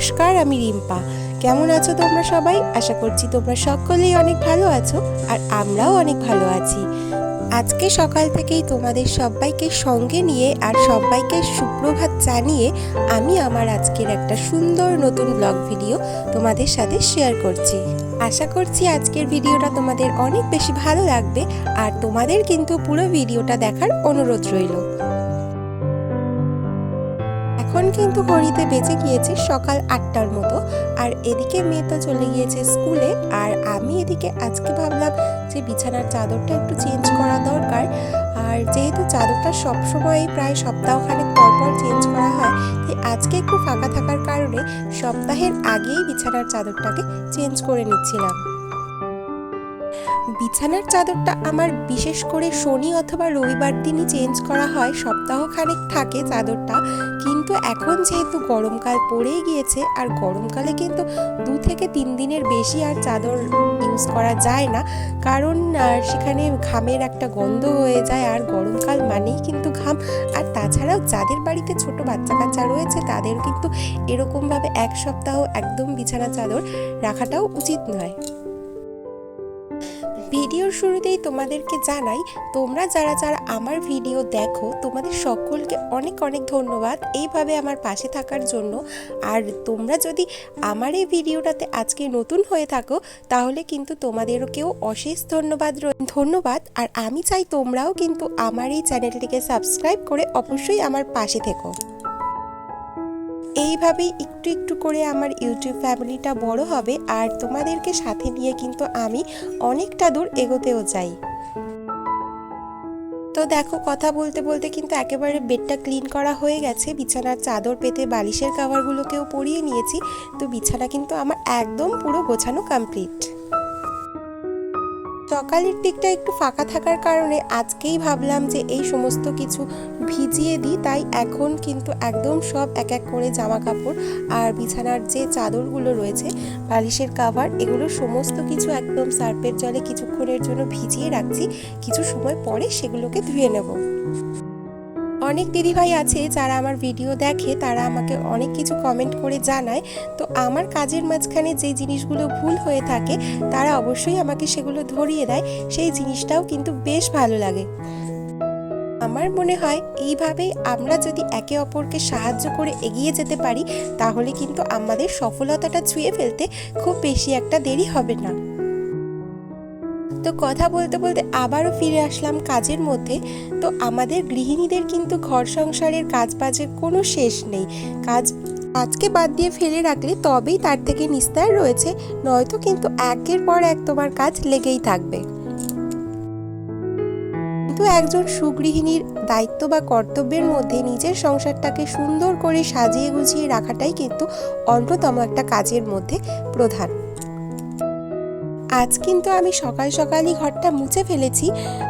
নমস্কার, আমি রিম্পা। কেমন আছো তোমরা সবাই? আশা করছি তোমরা সকলেই অনেক ভালো আছো আর আমরাও অনেক ভালো আছি। আজকে সকাল থেকেই তোমাদের সবাইকে সঙ্গে নিয়ে আর সবাইকে সুপ্রভাত জানিয়ে আমি আমার আজকের একটা সুন্দর নতুন ব্লগ ভিডিও তোমাদের সাথে শেয়ার করছি। আশা করছি আজকের ভিডিওটা তোমাদের অনেক বেশি ভালো লাগবে আর তোমাদের কিন্তু পুরো ভিডিওটা দেখার অনুরোধ রইল। কিন্তু ঘড়িতে বেঁচে গিয়েছে সকাল আটটার মতো। আর এদিকে মেয়ে তো চলে গিয়েছে স্কুলে। আর আমি এদিকে আজকে ভাবলাম যে বিছানার চাদরটা একটু চেঞ্জ করা দরকার। আর যেহেতু চাদরটা সবসময় প্রায় সপ্তাহখানেক পর পর চেঞ্জ করা হয়, তাই আজকে একটু ফাঁকা থাকার কারণে সপ্তাহের আগেই বিছানার চাদরটাকে চেঞ্জ করে নিচ্ছিলাম। বিছানার চাদরটা আমার বিশেষ করে শনি অথবা রবিবার দিনই চেঞ্জ করা হয়, সপ্তাহখানেক থাকে চাদরটা। কিন্তু এখন যেহেতু গরমকাল পড়েই গিয়েছে, আর গরমকালে কিন্তু দু থেকে তিন দিনের বেশি আর চাদর ইউজ করা যায় না। কারণ সেখানে ঘামের একটা গন্ধ হয়ে যায়, আর গরমকাল মানেই কিন্তু ঘাম। আর তাছাড়াও যাদের বাড়িতে ছোট বাচ্চা কাচ্চা রয়েছে তাদের কিন্তু এরকমভাবে এক সপ্তাহ একদম বিছানা চাদর রাখাটাও উচিত নয়। ভিডিওর শুরুতেই তোমাদেরকে জানাই, তোমরা যারা যারা আমার ভিডিও দেখো, তোমাদের সকলকে অনেক অনেক ধন্যবাদ এইভাবে আমার পাশে থাকার জন্য। আর তোমরা যদি আমার এই ভিডিওটাতে আজকে নতুন হয়ে থাকো, তাহলে কিন্তু তোমাদেরকেও অশেষ ধন্যবাদ ধন্যবাদ। আর আমি চাই তোমরাও কিন্তু আমার এই চ্যানেলটিকে সাবস্ক্রাইব করে অবশ্যই আমার পাশে থেকো। এইভাবেই একটু একটু করে আমার ইউটিউব ফ্যামিলিটা বড় হবে আর তোমাদেরকে সাথে নিয়ে কিন্তু আমি অনেকটা দূর এগোতেও যাই তো দেখো, কথা বলতে বলতে কিন্তু একেবারে বেডটা ক্লিন করা হয়ে গেছে। বিছানার চাদর পেতে বালিশের কাভারগুলোকেও পরিয়ে নিয়েছি। তো বিছানা কিন্তু আমার একদম পুরো গোছানো কমপ্লিট সকালের দিকটা একটু ফাঁকা থাকার কারণে আজকেই ভাবলাম যে এই সমস্ত কিছু ভিজিয়ে দিই, তাই এখন কিন্তু একদম সব এক এক করে জামা কাপড় আর বিছানার যে চাদরগুলো রয়েছে, বালিশের কাভার এগুলো সমস্ত কিছু একদম সার্পের জলে কিছুক্ষণের জন্য ভিজিয়ে রাখছি। কিছু সময় পরে সেগুলোকে ধুয়ে নেব। অনেক দিদিভাই আছে যারা আমার ভিডিও দেখে, তারা আমাকে অনেক কিছু কমেন্ট করে জানায়। তো আমার কাজের মাঝখানে যে জিনিসগুলো ভুল হয়ে থাকে, তারা অবশ্যই আমাকে সেগুলো ধরিয়ে দেয়। সেই জিনিসটাও কিন্তু বেশ ভালো লাগে। আমার মনে হয় এইভাবেই আমরা যদি একে অপরকে সাহায্য করে এগিয়ে যেতে পারি, তাহলে কিন্তু আমাদের সফলতাটা ছুঁয়ে ফেলতে খুব বেশি একটা দেরি হবে না। তো কথা বলতে বলতে আবারও ফিরে আসলাম কাজের মধ্যে। তো আমাদের গৃহিণীদের কিন্তু ঘর সংসারের কাজ বাজের কোনো শেষ নেই। কাজ আজকে বাদ দিয়ে ফেলে রাখলে তবেই তার থেকে নিস্তার রয়েছে, নয়তো কিন্তু একের পর এক তোমার কাজ লেগেই থাকবে। কিন্তু একজন সুগৃহিণীর দায়িত্ব বা কর্তব্যের মধ্যে নিজের সংসারটাকে সুন্দর করে সাজিয়ে গুছিয়ে রাখাটাই কিন্তু অন্যতম একটা কাজের মধ্যে প্রধান। আজ কিন্তু আমি সকাল সকালই ঘরটা মুছে ফেলেছি।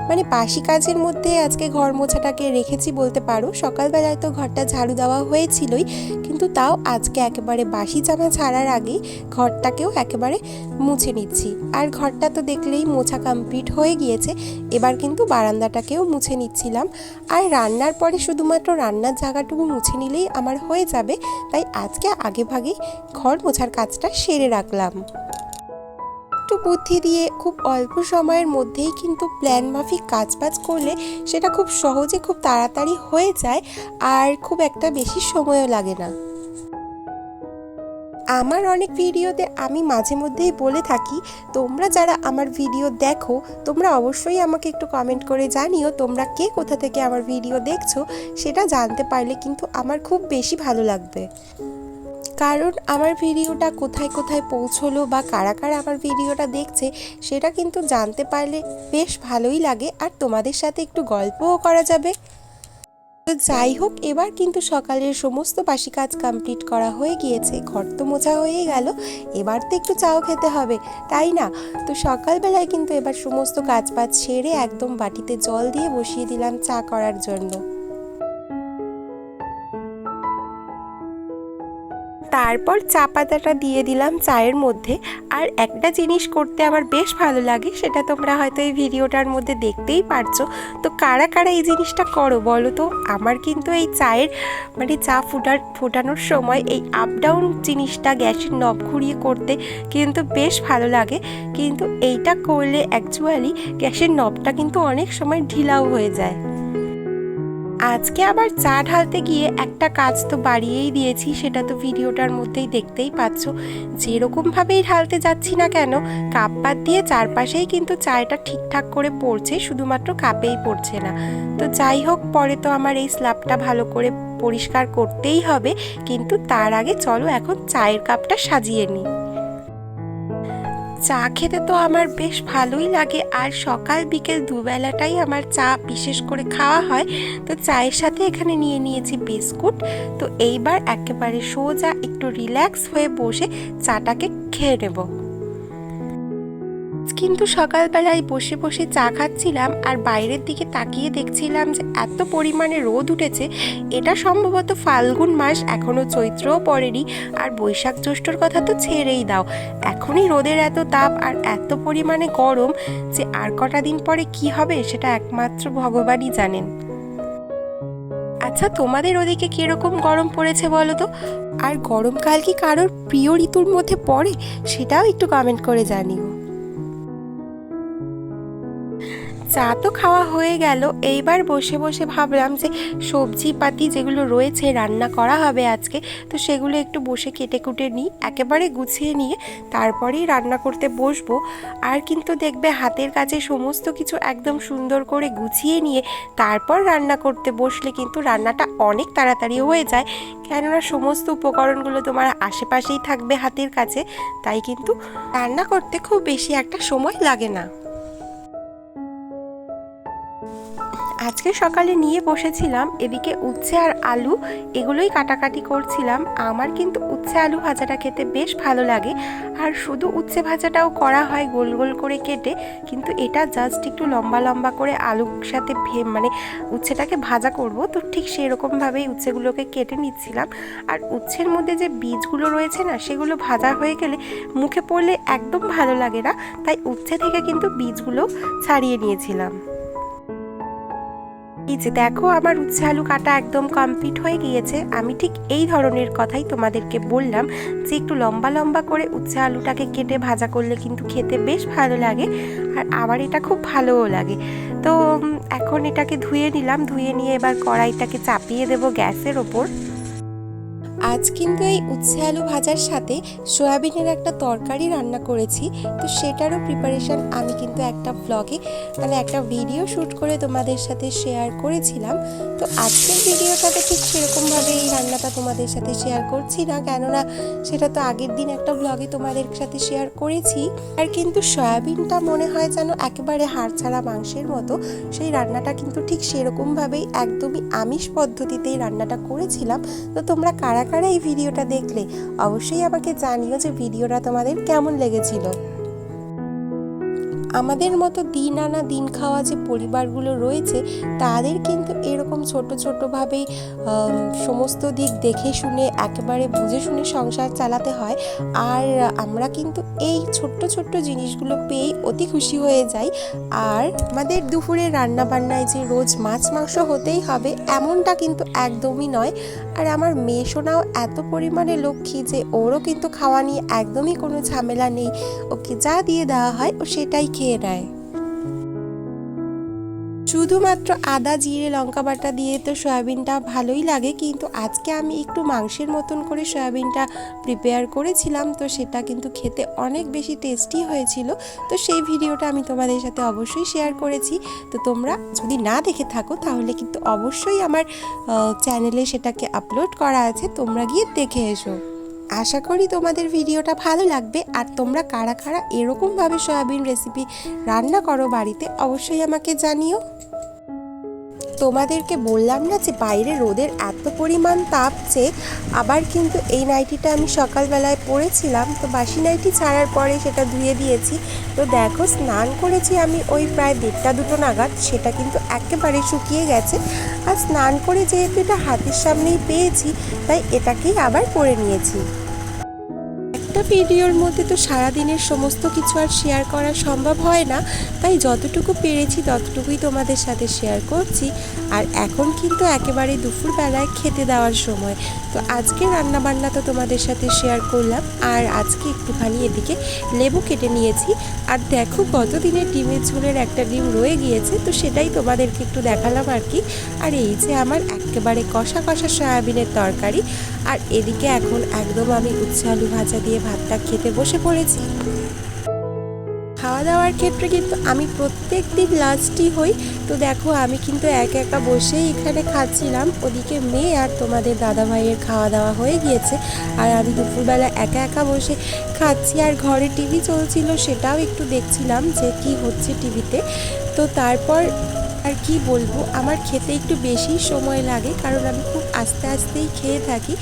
মানে বাসি কাজের মধ্যে আজকে ঘর মোছাটাকে রেখেছি বলতে পারো। সকালবেলায় তো ঘরটা ঝাড়ু দেওয়া হয়েছিলই, কিন্তু তাও আজকে একেবারে বাসি জামা ছাড়ার আগে ঘরটাকেও একেবারে মুছে নিচ্ছি। আর ঘরটা তো দেখলেই মোছা কমপ্লিট হয়ে গিয়েছে, এবার কিন্তু বারান্দাটাকেও মুছে নিচ্ছিলাম। আর রান্নার পরে শুধুমাত্র রান্নার জায়গাটুকু মুছে নিলেই আমার হয়ে যাবে, তাই আজকে আগে ভাগেই ঘর মোছার কাজটা সেরে রাখলাম। বুদ্ধি দিয়ে খুব অল্প সময়ের মধ্যেই কিন্তু প্ল্যান মাফিক কাজ বাজ করলে সেটা খুব সহজে খুব তাড়াতাড়ি হয়ে যায় আর খুব একটা বেশি সময়ও লাগে না। আমার অনেক ভিডিওতে আমি মাঝে মধ্যেই বলে থাকি, তোমরা যারা আমার ভিডিও দেখো, তোমরা অবশ্যই আমাকে একটু কমেন্ট করে জানিও তোমরা কে কোথা থেকে আমার ভিডিও দেখছ, সেটা জানতে পারলে কিন্তু আমার খুব বেশি ভালো লাগবে। কারণ আমার ভিডিওটা কোথায় কোথায় পৌঁছলো বা কারা কারা আমার ভিডিওটা দেখছে, সেটা কিন্তু জানতে পারলে বেশ ভালোই লাগে। আর তোমাদের সাথে একটু গল্পও করা যাবে। তো যাই হোক, এবার কিন্তু সকালের সমস্ত বাসি কাজ কমপ্লিট করা হয়ে গিয়েছে। ঘর তো মোছা হয়ে গেল, এবার তো একটু চাও খেতে হবে, তাই না? তো সকালবেলায় কিন্তু এবার সমস্ত কাজ বাজ সেরে একদম বাটিতে জল দিয়ে বসিয়ে দিলাম চা করার জন্য। তারপর চা পাতাটা দিয়ে দিলাম চায়ের মধ্যে। আর একটা জিনিস করতে আমার বেশ ভালো লাগে, সেটা তোমরা হয়তো এই ভিডিওটার মধ্যে দেখতেই পারছ। তো কারা কারা এই জিনিসটা করো বলো তো? আমার কিন্তু এই চায়ের মানে চা ফুটার, ফোটানোর সময় এই আপ ডাউন জিনিসটা, গ্যাসের নব ঘুরিয়ে করতে কিন্তু বেশ ভালো লাগে। কিন্তু এইটা করলে অ্যাকচুয়ালি গ্যাসের নবটা কিন্তু অনেক সময় ঢিলাও হয়ে যায়। আজকে আবার চা ঢালতে গিয়ে একটা কাজ তো বাড়িয়েই দিয়েছি, সেটা তো ভিডিওটার মধ্যেই দেখতেই পাচ্ছ। যেরকমভাবেই ঢালতে যাচ্ছি না কেন, কাপ পাত দিয়ে চারপাশেই কিন্তু চায়টা ঠিকঠাক করে পড়ছে, শুধুমাত্র কাপেই পড়ছে না। তো যাই হোক, পরে তো আমার এই স্ল্যাবটা ভালো করে পরিষ্কার করতেই হবে, কিন্তু তার আগে চলো এখন চায়ের কাপটা সাজিয়ে নিই। চা খেতে তো আমার বেশ ভালোই লাগে। আর সকাল বিকেল দুবেলাটাই আমার চা বিশেষ করে খাওয়া হয়। তো চায়ের সাথে এখানে নিয়ে নিয়েছি বিস্কুট। তো এইবার একেবারে সোজা একটু রিল্যাক্স হয়ে বসে চাটাকে খেয়ে নেব। কিন্তু সকালবেলায় বসে বসে চা খাচ্ছিলাম আর বাইরের দিকে তাকিয়ে দেখছিলাম যে এত পরিমাণে রোদ উঠেছে, এটা সম্ভবত ফাল্গুন মাস এখনও চৈত্রও পড়েনি। আর বৈশাখ জ্যৈষ্ঠর কথা তো ছেড়েই দাও। এখনই রোদের এত তাপ আর এত পরিমাণে গরম যে আর কটা দিন পরে কি হবে সেটা একমাত্র ভগবানই জানেন। আচ্ছা তোমাদের ওদিকে কীরকম গরম পড়েছে বলো তো? আর গরমকাল কি কারোর প্রিয় ঋতুর মধ্যে পড়ে? সেটাও একটু কমেন্ট করে জানিও। চা তো খাওয়া হয়ে গেল। এইবার বসে বসে ভাবলাম যে সবজি পাতি যেগুলো রয়েছে রান্না করা হবে আজকে, তো সেগুলো একটু বসে কেটে কুটে নিই, একেবারে গুছিয়ে নিয়ে তারপরেই রান্না করতে বসবো। আর কিন্তু দেখবে হাতের কাছে সমস্ত কিছু একদম সুন্দর করে গুছিয়ে নিয়ে তারপর রান্না করতে বসলে কিন্তু রান্নাটা অনেক তাড়াতাড়ি হয়ে যায়। কেননা সমস্ত উপকরণগুলো তোমার আশেপাশেই থাকবে হাতের কাছে, তাই কিন্তু রান্না করতে খুব বেশি একটা সময় লাগে না। আজকে সকালে নিয়ে বসেছিলাম, এদিকে উচ্ছে আর আলু এগুলোই কাটাকাটি করছিলাম। আমার কিন্তু উচ্ছে আলু ভাজাটা খেতে বেশ ভালো লাগে। আর শুধু উচ্ছে ভাজাটাও করা হয় গোল গোল করে কেটে, কিন্তু এটা জাস্ট একটু লম্বা লম্বা করে আলুর সাথে ভে মানে উচ্ছেটাকে ভাজা করব। তো ঠিক সেরকমভাবেই উচ্ছেগুলোকে কেটে নিচ্ছিলাম। আর উচ্ছের মধ্যে যে বীজগুলো রয়েছে না, সেগুলো ভাজা হয়ে গেলে মুখে পড়লে একদম ভালো লাগে না। তাই উচ্ছে থেকে কিন্তু বীজগুলো ছাড়িয়ে নিয়েছিলাম। এই যে দেখো, আমার উচ্ছে আলু কাটা একদম কমপ্লিট হয়ে গিয়েছে। আমি ঠিক এই ধরনের কথাই তোমাদেরকে বললাম যে একটু লম্বা লম্বা করে উচ্ছে আলুটাকে কেটে ভাজা করলে কিন্তু খেতে বেশ ভালো লাগে আর আমার এটা খুব ভালোও লাগে। তো এখন এটাকে ধুয়ে নিলাম, ধুয়ে নিয়ে এবার কড়াইটাকে চাপিয়ে দেবো গ্যাসের ওপর। আজ কিন্তু এই উচ্ছে আলু ভাজার সাথে সয়াবিনের একটা তরকারি রান্না করেছি, তো সেটারও প্রিপারেশন আমি কিন্তু একটা ব্লগে মানে একটা ভিডিও শ্যুট করে তোমাদের সাথে শেয়ার করেছিলাম। তো আজকের ভিডিওটাতে ঠিক সেরকমভাবে এই রান্নাটা তোমাদের সাথে শেয়ার করছি না, কেননা সেটা তো আগের দিন একটা ব্লগে তোমাদের সাথে শেয়ার করেছি। আর কিন্তু সয়াবিনটা মনে হয় যেন একেবারে হাড় ছাড়া মাংসের মতো, সেই রান্নাটা কিন্তু ঠিক সেরকমভাবেই একদমই আমিষ পদ্ধতিতেই রান্নাটা করেছিলাম। তো তোমরা কারা কারা এই ভিডিওটা দেখলে অবশ্যই আমাকে জানিও যে ভিডিওটা তোমাদের কেমন লেগেছিল। আমাদের মতো দিন আনা দিন খাওয়া যে পরিবারগুলো রয়েছে, তাদের কিন্তু এরকম ছোট ছোটোভাবেই সমস্ত দিক দেখে শুনে, একেবারে বুঝে শুনে সংসার চালাতে হয়। আর আমরা কিন্তু এই ছোট্ট ছোট্ট জিনিসগুলো পেয়েই অতি খুশি হয়ে যাই। আর আমাদের দুপুরে রান্না বান্নায় যে রোজ মাছ মাংস হতেই হবে, এমনটা কিন্তু একদমই নয়। আর আমার মেয়ে এত পরিমাণে লক্ষ্মী যে ওরও কিন্তু খাওয়া নিয়ে একদমই কোনো ঝামেলা নেই। ওকে যা দিয়ে দেওয়া হয়, ও সেটাই খেয়ে নেয়। শুধুমাত্র আদা, জিরে, লঙ্কা বাটা দিয়ে তো সয়াবিনটা ভালোই লাগে, কিন্তু আজকে আমি একটু মাংসের মতন করে সয়াবিনটা প্রিপেয়ার করেছিলাম, তো সেটা কিন্তু খেতে অনেক বেশি টেস্টি হয়েছিল। তো সেই ভিডিওটা আমি তোমাদের সাথে অবশ্যই শেয়ার করেছি। তো তোমরা যদি না দেখে থাকো, তাহলে কিন্তু অবশ্যই আমার চ্যানেলে সেটাকে আপলোড করা আছে, তোমরা গিয়ে দেখে এসো। আশা করি তোমাদের ভিডিওটা ভালো লাগবে আর তোমরা কারা কারা এরকমভাবে সয়াবিন রেসিপি রান্না করো বাড়িতে অবশ্যই আমাকে জানিও। তোমাদেরকে বললাম না যে বাইরে রোদের এত পরিমাণ তাপ যে আবার কিন্তু এই নাইটিটা আমি সকালবেলায় পরেছিলাম, তো বাসি নাইটি ছাড়ার পরে সেটা ধুয়ে দিয়েছি। তো দেখো স্নান করেছি আমি ওই প্রায় দেড়টা দুটো নাগাদ, সেটা কিন্তু একেবারে শুকিয়ে গেছে। আর স্নান করে যেহেতু এটা হাতের সামনেই পেয়েছি, তাই এটাকেই আবার পরে নিয়েছি। একটা ভিডিওর মধ্যে তো সারাদিনের সমস্ত কিছু আর শেয়ার করা সম্ভব হয় না। তাই যতটুকু পেরেছি, ততটুকুই তোমাদের সাথে শেয়ার করছি। আর এখন কিন্তু একেবারে দুপুরবেলায় খেতে দেওয়ার সময়। তো আজকে রান্নাবান্না তো তোমাদের সাথে শেয়ার করলাম। আর আজকে একটুখানি এদিকে লেবু কেটে নিয়েছি। আর দেখো কতদিনের ডিমের ঝোলের একটা ডিম রয়ে গিয়েছে, তো সেটাই তোমাদেরকে একটু দেখালাম আর কি। আর এই যে আমার একেবারে কষা কষা সয়াবিনের তরকারি। আর এদিকে এখন একদম আমি উচ্ছে আলু ভাজা দিয়ে ভাতটা খেতে বসে পড়েছি। খাওয়া দাওয়ার ক্ষেত্রে কিন্তু আমি প্রত্যেক দিন লাস্টই হই। তো দেখো, আমি কিন্তু একা একা বসেই এখানে খাচ্ছিলাম। ওদিকে মেয়ে আর তোমাদের দাদা ভাইয়ের খাওয়া দাওয়া হয়ে গিয়েছে। আর আমি দুপুরবেলা একা একা বসে খাচ্ছি। আর ঘরে টিভি চলছিল সেটাও একটু দেখছিলাম যে কি হচ্ছে টিভিতে। তো তারপর আর কি বলব, আমার খেতে একটু বেশি সময় লাগে কারণ আমি খুব আস্তে আস্তেই খেয়ে থাকি।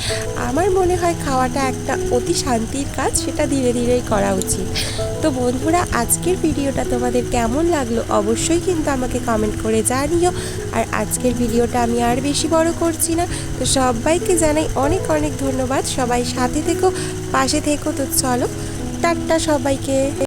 আমার মনে হয় খাওয়াটা একটা অতি শান্তির কাজ, সেটা ধীরে ধীরেই করা উচিত। তো বন্ধুরা, আজকের ভিডিওটা তোমাদের কেমন লাগল অবশ্যই কিন্তু আমাকে কমেন্ট করে জানিও। আর আজকের ভিডিওটা আমি আর বেশি বড় করছি না। তো সবাইকে জানাই অনেক অনেক ধন্যবাদ। সবাই সাথে থেকো, পাশে থেকো। তো চলো, টাটা সবাইকে।